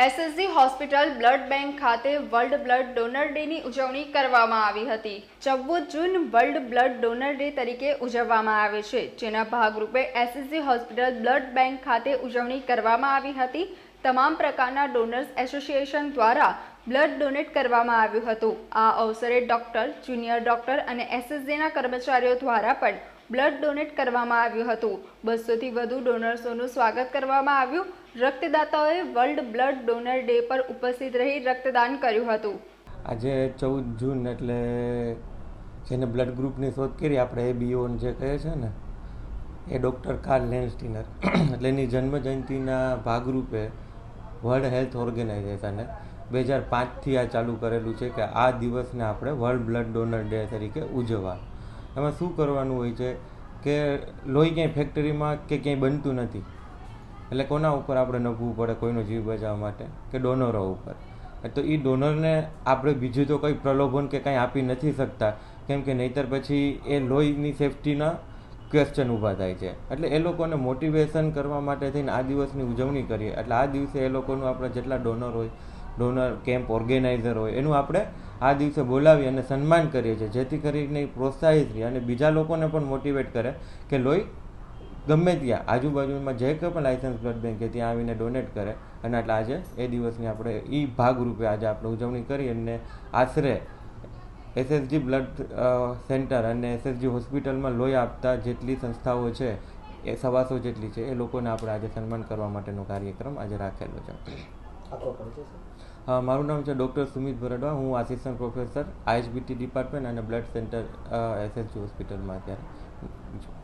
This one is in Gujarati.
એસએસજી હોસ્પિટલ બ્લડ બેંક ખાતે વર્લ્ડ બ્લડ ડોનર ડેની ઉજવણી કરવામાં આવી હતી. ચૌદ June world blood donor day તરીકે ઉજવવામાં આવે છે. જેના ભાગરૂપે એસએસજી હોસ્પિટલ બ્લડ બેંક ખાતે ઉજવણી કરવામાં આવી હતી. તમામ પ્રકારના ડોનર્સ એસોસિએશન દ્વારા બ્લડ ડોનેટ કરવામાં આવ્યું હતું. આ અવસરે ડોક્ટર, જુનિયર ડોક્ટર અને એસએસજીના કર્મચારીઓ દ્વારા પણ બ્લડ ડોનેટ કરવામાં આવ્યું હતું. બસોથી વધુ ડોનર્સોનું સ્વાગત કરવામાં આવ્યું. રક્તદાતાઓએ વર્લ્ડ બ્લડ ડોનર ડે પર ઉપસ્થિત રહી રક્તદાન કર્યું હતું. આજે ચૌદ જૂન એટલે જેને બ્લડ ગ્રુપની શોધ કરી, આપણે એ બીઓન જે કહે છે ને, એ ડૉક્ટર કાર્લ લેન્સ્ટીનર એટલે એની જન્મજયંતિના ભાગરૂપે વર્લ્ડ હેલ્થ ઓર્ગેનાઇઝેશને બે હજાર પાંચથી આ ચાલુ કરેલું છે કે આ દિવસને આપણે વર્લ્ડ બ્લડ ડોનર ડે તરીકે ઉજવવા એમાં શું કરવાનું હોય છે કે લોહી ક્યાંય ફેક્ટરીમાં કે ક્યાંય બનતું નથી. એટલે કોના ઉપર આપણે નભવું પડે, કોઈનો જીવ બચાવવા માટે? કે ડોનરો ઉપર. તો એ ડોનરને આપણે બીજું તો કંઈ પ્રલોભન કે કંઈ આપી નથી શકતા. કેમ કે નહીંતર પછી એ લોહીની સેફટીના ક્વેશ્ચન ઊભા થાય છે. એટલે એ લોકોને મોટિવેશન કરવા માટે થઈને આ દિવસની ઉજવણી કરીએ. એટલે આ દિવસે એ લોકોનું આપણે જેટલા ડોનર હોય ડોનર કેમ્પ ઓર્ગેનાઇઝર હોય, એનું આપણે આ દિવસે બોલાવી અને સન્માન કરીએ છીએ. જેથી કરીને પ્રોત્સાહિત રહે અને બીજા લોકોને પણ મોટિવેટ કરે કે લોહી ગમે ત્યાં આજુબાજુમાં જે કંઈ પણ લાઇસન્સ બ્લડ બેંક છે, ત્યાં આવીને ડોનેટ કરે. અને એટલે આજે એ દિવસની આપણે એ ભાગરૂપે આજે આપણે ઉજવણી કરી અને આશરે એસએસજી બ્લડ સેન્ટર અને એસએસજી હોસ્પિટલમાં લોહી આપતા જેટલી સંસ્થાઓ છે એ સવાસો જેટલી છે એ લોકોને આપણે આજે સન્માન કરવા માટેનો કાર્યક્રમ આજે રાખેલો છે. હા મારું નામ છે ડૉક્ટર સુમિત ભરડવા હું આસિસ્ટન્ટ પ્રોફેસર આઈએચબીટી ડિપાર્ટમેન્ટ અને બ્લડ સેન્ટર એસએસજી હોસ્પિટલમાં અત્યારે છું.